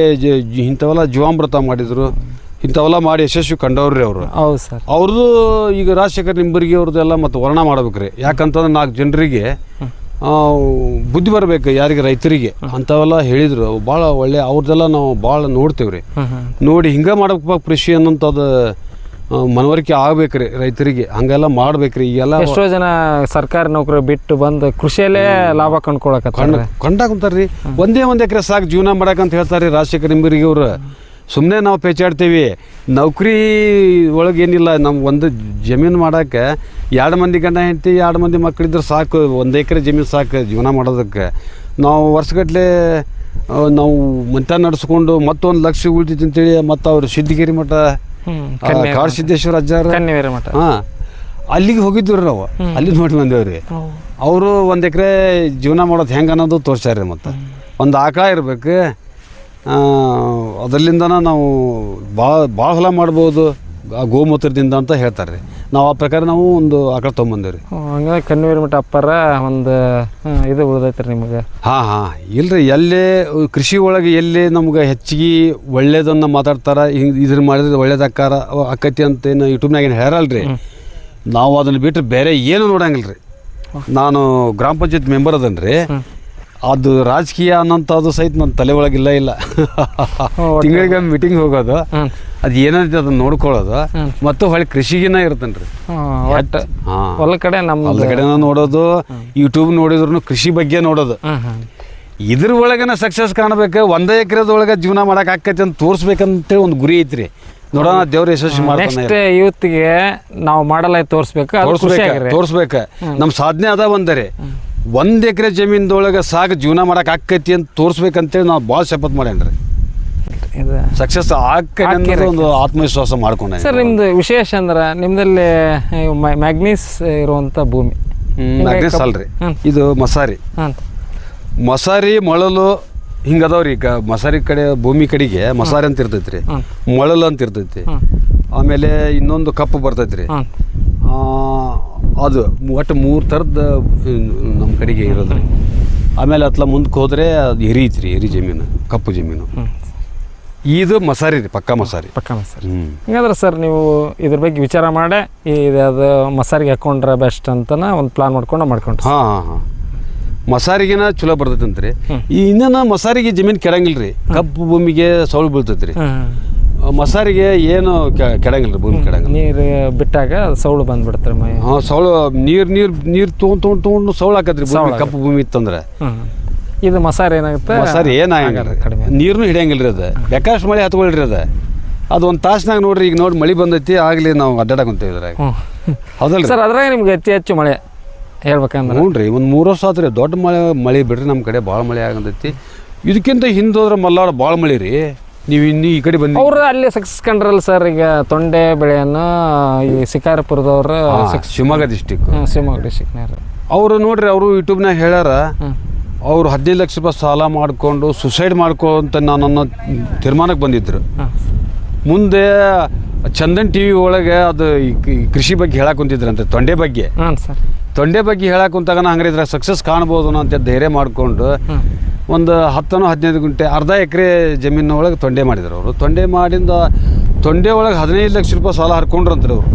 ಇಂಥವೆಲ್ಲ ಜೀವಾಮೃತ ಮಾಡಿದ್ರು. ಇಂಥವೆಲ್ಲ ಮಾಡಿ ಯಶಸ್ವಿ ಕಂಡವ್ರಿ ಅವರು. ಹೌದು ಸರ್. ಅವ್ರದ್ದು ಈಗ ರಾಜಶೇಖರ್ ನಿಂಬರ್ಗಿ ಅವ್ರದ್ದೆಲ್ಲ ಮತ್ತೆ ವರ್ಣ ಮಾಡ್ಬೇಕ್ರಿ. ಯಾಕಂತಂದ್ರೆ ನಾಲ್ಕು ಜನರಿಗೆ ಬುದ್ಧಿ ಬರಬೇಕು ಯಾರಿಗೆ ರೈತರಿಗೆ. ಅಂಥವೆಲ್ಲ ಹೇಳಿದ್ರು. ಭಾಳ ಒಳ್ಳೆ ಅವ್ರದ್ದೆಲ್ಲ ನಾವು ಭಾಳ ನೋಡ್ತೇವೆ ರೀ. ನೋಡಿ ಹಿಂಗೆ ಮಾಡಬೇಕು ಕೃಷಿ ಅನ್ನೋಂಥದ್ದು ಮನವರಿಕೆ ಆಗ್ಬೇಕ್ರಿ ರೈತರಿಗೆ. ಹಂಗೆಲ್ಲ ಮಾಡ್ಬೇಕ್ರಿ ಈಗೆಲ್ಲ ಎಷ್ಟೋ ಜನ ಸರ್ಕಾರಿ ನೌಕರಿ ಬಿಟ್ಟು ಬಂದು ಕೃಷಿಯಲ್ಲೇ ಲಾಭ ಕಂಡ್ಕೊಳಕ ಕಂಡ ಕಂಡಾಗ ಕುಂತಾರ್ರಿ ಒಂದೇ ಒಂದು ಎಕರೆ ಸಾಕು ಜೀವನ ಮಾಡಕ್ಕಂತ ಹೇಳ್ತಾರೆ ರಾಜಶೇಖರ್ ನಿಂಬರಿಗೆ ಅವರು. ಸುಮ್ಮನೆ ನಾವು ಪೇಚಾಡ್ತೀವಿ. ನೌಕರಿ ಒಳಗೆ ಏನಿಲ್ಲ ನಮ್ಗೆ ಒಂದು ಜಮೀನು ಮಾಡೋಕ್ಕೆ ಎರಡು ಮಂದಿ ಗಂಡ ಹೆಂಡತಿ ಎರಡು ಮಂದಿ ಮಕ್ಕಳಿದ್ರೆ ಸಾಕು ಒಂದು ಎಕರೆ ಜಮೀನು ಸಾಕು ಜೀವನ ಮಾಡೋದಕ್ಕೆ. ನಾವು ವರ್ಷಗಟ್ಟಲೆ ನಾವು ಮಂತ ನಡೆಸ್ಕೊಂಡು ಮತ್ತೊಂದು ಲಕ್ಷ ಉಳಿತೈತಿ ಅಂತೇಳಿ ಮತ್ತು ಅವರು ಸಿದ್ಧಗಿರಿ ಮಠ ಕಾಡು ಸಿದ್ದೇಶ್ವರ ಅಜ್ಜಾರ ಹಾಂ ಅಲ್ಲಿಗೆ ಹೋಗಿದ್ವಿ ನಾವು ಅಲ್ಲಿ ನೋಡಿ ಬಂದೇವ್ರಿ. ಅವರು ಒಂದು ಎಕರೆ ಜೀವನ ಮಾಡೋದು ಹೆಂಗೆ ಅನ್ನೋದು ತೋರಿಸ್ಯಾರ ಮತ್ತು. ಒಂದು ಆಕಳ ಇರಬೇಕು ಅದರಲ್ಲಿಂದನ ನಾವು ಭಾಳ ಭಾಳ ಹೊಲ ಮಾಡ್ಬೋದು. ಗೋಮೂತ್ರದಿಂದ ಅಂತ ಹೇಳ್ತಾರೆ ರೀ. ನಾವು ಆ ಪ್ರಕಾರ ನಾವು ಒಂದು ಆಕಳ ತೊಗೊಂಬಂದೇವ್ರಿ. ಹಂಗಾಗಿ ಕಣ್ಣೀರು ಮಠ ಅಪ್ಪರ ಒಂದು ಇದು ಉಳ್ದೈತ್ರಿ ನಿಮಗೆ. ಹಾಂ ಹಾಂ ಇಲ್ರಿ ಎಲ್ಲೇ ಕೃಷಿ ಒಳಗೆ ಎಲ್ಲಿ ನಮ್ಗೆ ಹೆಚ್ಚಿಗೆ ಒಳ್ಳೇದನ್ನು ಮಾತಾಡ್ತಾರ ಹಿಂಗೆ ಇದ್ರ ಮಾಡಿದ್ರೆ ಒಳ್ಳೇದಕ್ಕಾರ ಅಕ್ಕತಿ ಅಂತ ಏನು ಯೂಟ್ಯೂಬ್ನಾಗ ಏನು ಹೇಳಲ್ರಿ ನಾವು ಅದನ್ನು ಬಿಟ್ಟರೆ ಬೇರೆ ಏನು ನೋಡಂಗಿಲ್ಲ ರೀ ನಾನು ಗ್ರಾಮ ಪಂಚಾಯತ್ ಮೆಂಬರ್ ಅದನ್ರಿ. ಅದು ರಾಜಕೀಯ ಅನ್ನೋಂಥದ್ದು ಸಹಿತ ನನ್ನ ತಲೆ ಒಳಗಿಲ್ಲ ಇಲ್ಲ. ತಿಂಗಳಿಗೆ ಮೀಟಿಂಗ್ ಹೋಗೋದು. ಅದು ಏನಂತ ಅದನ್ನ ನೋಡ್ಕೊಳ್ಳೋದು. ಮತ್ತು ಹೊಳ್ಳಿ ಕೃಷಿಗಿನ ಇರ್ತನ್ರಿ. ರೀ ಒಟ್ಟು ಹೊಲ ಕಡೆ ನಮ್ಮ ಕಡೆನ ನೋಡೋದು ಯೂಟ್ಯೂಬ್ ನೋಡಿದ್ರು ಕೃಷಿ ಬಗ್ಗೆ ನೋಡೋದು. ಇದ್ರ ಒಳಗನ ಸಕ್ಸಸ್ ಕಾಣಬೇಕು ಒಂದೇ ಎಕರೆದೊಳಗೆ ಜೀವನ ಮಾಡಕ್ ಆಕೈತಿ ಅಂತ ತೋರಿಸ್ಬೇಕಂತೇಳಿ ಒಂದು ಗುರಿ ಐತ್ರಿ. ನೋಡೋಣ ದೇವ್ರ ಯಶಸ್ವಿ ಮಾಡ್ತಾನೆ ಯೂತ್ಗೆ ನಾವು ಮಾಡಲ್ಲ ತೋರಿಸ್ಬೇಕು ತೋರಿಸ್ಬೇಕು ತೋರಿಸ್ಬೇಕ. ನಮ್ಮ ಸಾಧನೆ ಅದ ಒಂದರೆ ಒಂದ್ ಎಕರೆ ಜಮೀನ್ದೊಳಗೆ ಸಾಕು ಜೀವನ ಮಾಡಕ್ ಆಕೈತಿ ಅಂತ ತೋರಿಸ್ಬೇಕಂತೇಳಿ ನಾವು ಭಾಳ ಶಪಥ ಮಾಡೇನ್ರಿ ಇದು ಸಕ್ಸಸ್ ಒಂದು ಆತ್ಮವಿಶ್ವಾಸ ಮಾಡ್ಕೊಂಡೆ ಸರ್ ನಿಮ್ದು ವಿಶೇಷ ಅಂದ್ರೆ ನಿಮ್ದಲ್ಲಿ ಮ್ಯಾಗ್ನೀಸ್ ಇರುವಂಥ ಭೂಮಿ. ಮ್ಯಾಗ್ನೀಸ್ ಅಲ್ರಿ. ಇದು ಮಸಾರಿ. ಮಸಾರಿ ಮಳಲು ಹಿಂಗದವ್ರಿ ಈಗ ಮಸಾರಿ ಕಡೆ ಭೂಮಿ ಕಡೆಗೆ ಮಸಾರಿ ಅಂತ ಇರ್ತೈತ್ರಿ. ರೀ ಮಳಲು ಅಂತ ಇರ್ತೈತಿ. ಆಮೇಲೆ ಇನ್ನೊಂದು ಕಪ್ಪು ಬರ್ತೈತ್ರಿ. ಅದು ಒಟ್ಟು ಮೂರು ಥರದ ನಮ್ಮ ಕಡೆಗೆ ಇರೋದು ಆಮೇಲೆ ಅತ್ಲ ಮುಂದಕ್ಕೆ ಹೋದರೆ ಅದು ಎರಿ ಐತ್ರಿ ಎರಿ ಜಮೀನು ಕಪ್ಪು ಜಮೀನು. ಇದು ಮಸಾರಿ ರೀ ಪಕ್ಕ ಮಸಾರಿ. ಪಕ್ಕ ಮಸಾರಿ. ಹ್ಞೂ ಹಂಗಾದ್ರೆ ಸರ್ ನೀವು ಇದ್ರ ಬಗ್ಗೆ ವಿಚಾರ ಮಾಡಿ ಇದು ಅದು ಮಸಾರಿಗೆ ಹಾಕೊಂಡ್ರೆ ಬೆಸ್ಟ್ ಅಂತನ ಒಂದು ಪ್ಲಾನ್ ಮಾಡ್ಕೊಂಡು ಮಾಡ್ಕೊಂಡು ಹಾಂ ಹಾಂ ಹಾಂ. ಮಸಾರಿಗೆನ ಚಲೋ ಬರ್ತೈತಂತ್ರಿ ರೀ. ಈ ಇನ್ನೇನ ಮಸಾರಿಗೆ ಜಮೀನು ಕೆಡಂಗಿಲ್ಲ ರೀ. ಕಪ್ಪು ಭೂಮಿಗೆ ಸೌಳು ಬೀಳ್ತೈತೆ ರೀ. ಮಸಾರಿಗೆ ಏನು ಕೆ- ಕೆಡಂಗಿಲ್ಲ ರೀ ಭೂಮಿ ಕೆಡಂಗಿಲ್ಲ. ನೀರು ಬಿಟ್ಟಾಗ ಅದು ಸೌಳು ಬಂದ್ಬಿಡ್ತಾರೆ ಮೈ. ಹಾಂ ಸೌಳು ನೀರು ನೀರು ನೀರು ತೊಗೊಂಡು ತೊಗೊಂಡು ತೊಗೊಂಡು ಸೌಳು ಹಾಕತ್ರಿ ಭೂಮಿ ಕಪ್ಪು ಭೂಮಿ ಇತ್ತಂದ್ರೆ. ಇದು ಮಸಾರಿ ಏನಾಗುತ್ತೆ? ಮಸಾರಿ ಏನಾಗಲ್ಲ. ಕಡಿಮೆ. ನೀರು ಹಿಡಿಯಂಗಿಲ್ಲ ರೀ ಅದು. ಬೇಕಾಷ್ಟು ಮಳೆ ಹತ್ಕೊಳ್ರಿ ಅದು. ಅದು ಒಂದು ತಾಸ್ನಾಗ ನೋಡ್ರಿ ಈಗ ನೋಡಿ ಮಳೆ ಬಂದೈತಿ ಆಗಲಿ ನಾವು ಅಡ್ಡಾಡಕೊಂತೀವಿ ಇದ್ರಾಗ. ಹೌದಲ್ಲ ಸರ್ ಅದ್ರಾಗ ನಿಮ್ಗೆ ಅತಿ ಹೆಚ್ಚು ಮಳೆ ಹೇಳ್ಬೇಕಂದ್ರೆ? ಹ್ಞೂ ರೀ ಒಂದು ಮೂರು ವರ್ಷ ಆತ್ರಿ. ದೊಡ್ಡ ಮಳೆ ಮಳೆ ಬಿಡ್ರಿ ನಮ್ಮ ಕಡೆ ಭಾಳ ಮಳೆ ಆಗಂದೈತಿ ಇದಕ್ಕಿಂತ ಹಿಂದೋದ್ರೆ ಮಲ್ಲಾಡ ಭಾಳ ಮಳೆ ರೀ. ನೀವು ಇನ್ನೂ ಈ ಕಡೆ ಬಂದು ಅವರು ಅಲ್ಲಿ ಸಿಕ್ಸ್ಕೊಂಡ್ರಲ್ಲ ಕಂಡ್ರಲ್ಲ ಸರ್ ಈಗ ತೊಂಡೆ ಬೆಳೆಯನ್ನು ಈ ಶಿಕಾರಪುರದವ್ರು ಶಿವಮೊಗ್ಗ ಡಿಸ್ಟಿಕ್ ಶಿವಮೊಗ್ಗ ಡಿಸ್ಟಿಕ್ನಾರ ಅವರು ನೋಡ್ರಿ ಅವರು ಯೂಟ್ಯೂಬ್ನಾಗ ಹೇಳ್ಯಾರ. ಅವ್ರು ಹದಿನೈದು ಲಕ್ಷ ರೂಪಾಯಿ ಸಾಲ ಮಾಡಿಕೊಂಡು ಸುಸೈಡ್ ಮಾಡ್ಕೊ ಅಂತ ನಾನು ನನ್ನ ತೀರ್ಮಾನಕ್ಕೆ ಬಂದಿದ್ರು. ಮುಂದೆ ಚಂದನ್ ಟಿ ವಿ ಒಳಗೆ ಅದು ಕೃಷಿ ಬಗ್ಗೆ ಹೇಳಕ್ಕೆ ಕುಂತಿದ್ರಂತೆ ತೊಂಡೆ ಬಗ್ಗೆ. ಸರ್. ತೊಂಡೆ ಬಗ್ಗೆ ಹೇಳಕ್ಕೆ ಕುಂತಾಗ ಹಂಗಾರೆ ಇದ್ರಾಗ ಸಕ್ಸಸ್ ಕಾಣ್ಬೋದು ಅಂತ ಧೈರ್ಯ ಮಾಡಿಕೊಂಡು ಒಂದು ಹತ್ತನೋ ಹದಿನೈದು ಗುಂಟೆ ಅರ್ಧ ಎಕರೆ ಜಮೀನು ಒಳಗೆ ತೊಂಡೆ ಮಾಡಿದ್ರು ಅವರು. ತೊಂಡೆ ಮಾಡಿಂದ ತೊಂಡೆ ಒಳಗೆ ಹದಿನೈದು ಲಕ್ಷ ರೂಪಾಯಿ ಸಾಲ ಹರ್ಕೊಂಡ್ರಂತ್ರಿ ಅವರು.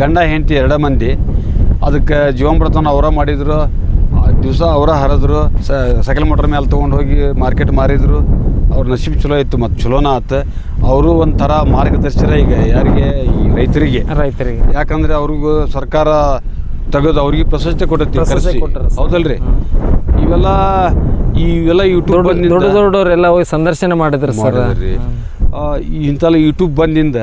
ಗಂಡ ಹೆಂಡತಿ ಎರಡ ಮಂದಿ. ಅದಕ್ಕೆ ಜೀವಾಮೃತನ ಅವರ ಮಾಡಿದ್ರು. ದಿವಸ ಅವರ ಹರಿದ್ರು ಸೈಕಲ್ ಮೋಟ್ರ್ ಮೇಲೆ ತೊಗೊಂಡು ಹೋಗಿ ಮಾರ್ಕೆಟ್ ಮಾರಿದ್ರು ಅವ್ರ ನಶೀಬ್ ಚಲೋ ಇತ್ತು ಮತ್ತು ಚಲೋನ ಆತು. ಅವರು ಒಂಥರ ಮಾರ್ಗದರ್ಶನ ಈಗ ಯಾರಿಗೆ ಈ ರೈತರಿಗೆ. ರೈತರಿಗೆ. ಯಾಕಂದ್ರೆ ಅವ್ರಿಗೂ ಸರ್ಕಾರ ತೆಗೆದು ಅವ್ರಿಗೆ ಪ್ರಶಸ್ತಿ ಕೊಟ್ಟೈತಿ. ಹೌದಲ್ರಿ? ಇವೆಲ್ಲ ಇವೆಲ್ಲ ಯೂಟ್ಯೂಬ್ ದೊಡ್ಡ ದೊಡ್ಡವರೆಲ್ಲ ಹೋಗಿ ಸಂದರ್ಶನ ಮಾಡಿದ್ರು ಸರ್. ಇಂಥಲ್ಲ ಯೂಟ್ಯೂಬ್ ಬಂದಿಂದ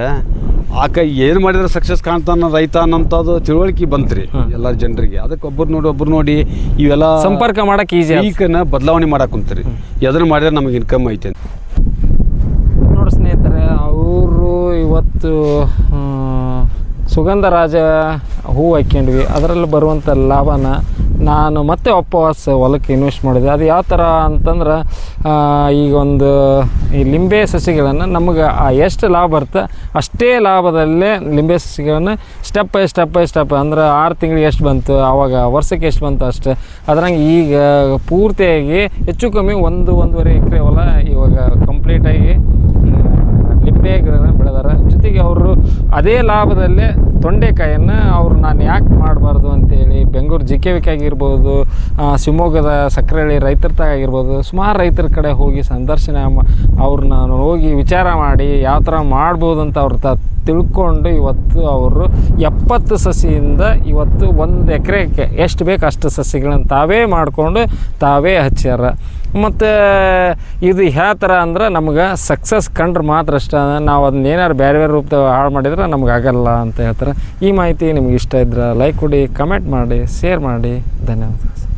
ಆಕ ಏನು ಮಾಡಿದ್ರೆ ಸಕ್ಸಸ್ ಕಾಣ್ತಾನ ರೈತ ಅನ್ನೋಂಥದ್ದು ತಿಳುವಳಿಕೆ ಬಂತ್ರಿ ಎಲ್ಲ ಜನರಿಗೆ. ಅದಕ್ಕೆ ಒಬ್ಬರು ನೋಡಿ ಒಬ್ರು ನೋಡಿ ಇವೆಲ್ಲ ಸಂಪರ್ಕ ಮಾಡಕ್ಕೆ ಈಜಿ ಈಕನ ಬದಲಾವಣೆ ಮಾಡಕ್ಕೆ ಕುಂತ್ರಿ. ಎದನ್ನ ಮಾಡಿದ್ರೆ ನಮಗೆ ಇನ್ಕಮ್ ಐತೆ ನೋಡಿ ಸ್ನೇಹಿತರೆ ಅವರು ಇವತ್ತು ಸುಗಂಧರಾಜ ಸುಗಂಧ ರಾಜ ಹೂ ಹಾಕ್ಯಂಡ್ವಿ. ಅದರಲ್ಲಿ ಬರುವಂಥ ಲಾಭನ ನಾನು ಮತ್ತೆ ವಾಪಸ್ ಹೊಲಕ್ಕೆ ಇನ್ವೆಸ್ಟ್ ಮಾಡಿದೆ. ಅದು ಯಾವ ಥರ ಅಂತಂದ್ರೆ ಈಗ ಒಂದು ಈ ಲಿಂಬೆ ಸಸಿಗಳನ್ನು ನಮಗೆ ಎಷ್ಟು ಲಾಭ ಬರುತ್ತೆ ಅಷ್ಟೇ ಲಾಭದಲ್ಲೇ ಲಿಂಬೆ ಸಸಿಗಳನ್ನು step by step by step ಅಂದ್ರೆ ಆರು ತಿಂಗಳಿಗೆ ಎಷ್ಟು ಬಂತು ಆವಾಗ ವರ್ಷಕ್ಕೆ ಎಷ್ಟು ಬಂತು ಅಷ್ಟೇ. ಅದ್ರಂಗೆ ಈಗ ಪೂರ್ತಿಯಾಗಿ ಹೆಚ್ಚು ಕಮ್ಮಿ ಒಂದು ಒಂದೂವರೆ ಎಕರೆ ಹೊಲ ಇವಾಗ ಕಂಪ್ಲೀಟಾಗಿ ಲಿಂಬೆ ಗಿಡನ ಬೆಳೆದಾರ. ಜೊತೆಗೆ ಅವರು ಅದೇ ಲಾಭದಲ್ಲೇ ತೊಂಡೆಕಾಯನ್ನು ಅವ್ರು ನಾನು ಯಾಕೆ ಮಾಡಬಾರ್ದು ಅಂತೇಳಿ ಬೆಂಗಳೂರು ಜಿ ಕೆ ವಿಕೆ ಆಗಿರ್ಬೋದು ಆ, ಶಿವಮೊಗ್ಗದ ಸಕ್ಕರೆಹಳ್ಳಿ ರೈತರ ತಾಗ ಆಗಿರ್ಬೋದು ಸುಮಾರು ರೈತರ ಕಡೆ ಹೋಗಿ ಸಂದರ್ಶನ ಅವ್ರನ್ನ ಹೋಗಿ ವಿಚಾರ ಮಾಡಿ ಯಾವ ಥರ ಮಾಡ್ಬೋದು ಅಂತ ಅವ್ರ ತ ತಿಳ್ಕೊಂಡು ಇವತ್ತು ಅವರು ಎಪ್ಪತ್ತು ಸಸಿಯಿಂದ ಇವತ್ತು ಒಂದು ಎಕರೆಗೆ ಎಷ್ಟು ಬೇಕು ಅಷ್ಟು ಸಸಿಗಳನ್ನು ತಾವೇ ಮಾಡಿಕೊಂಡು ತಾವೇ ಹಚ್ಚ್ಯಾರ. ಮತ್ತು ಇದು ಯಾವ ಥರ ಅಂದ್ರೆ ನಮ್ಗೆ ಸಕ್ಸಸ್ ಕಂಡ್ರೆ ಮಾತ್ರ ಅಷ್ಟ. ನಾವು ಅದನ್ನ ಏನಾರು ಬೇರೆ ಬೇರೆ ರೂಪದಾಗ ಹಾಳು ಮಾಡಿದ್ರೆ ನಮ್ಗೆ ಆಗಲ್ಲ ಅಂತ ಹೇಳ್ತಾರೆ. ಈ ಮಾಹಿತಿ ನಿಮ್ಗೆ ಇಷ್ಟ ಇದ್ರೆ ಲೈಕ್ ಕೊಡಿ ಕಮೆಂಟ್ ಮಾಡಿ ಶೇರ್ ಮಾಡಿ. ಧನ್ಯವಾದ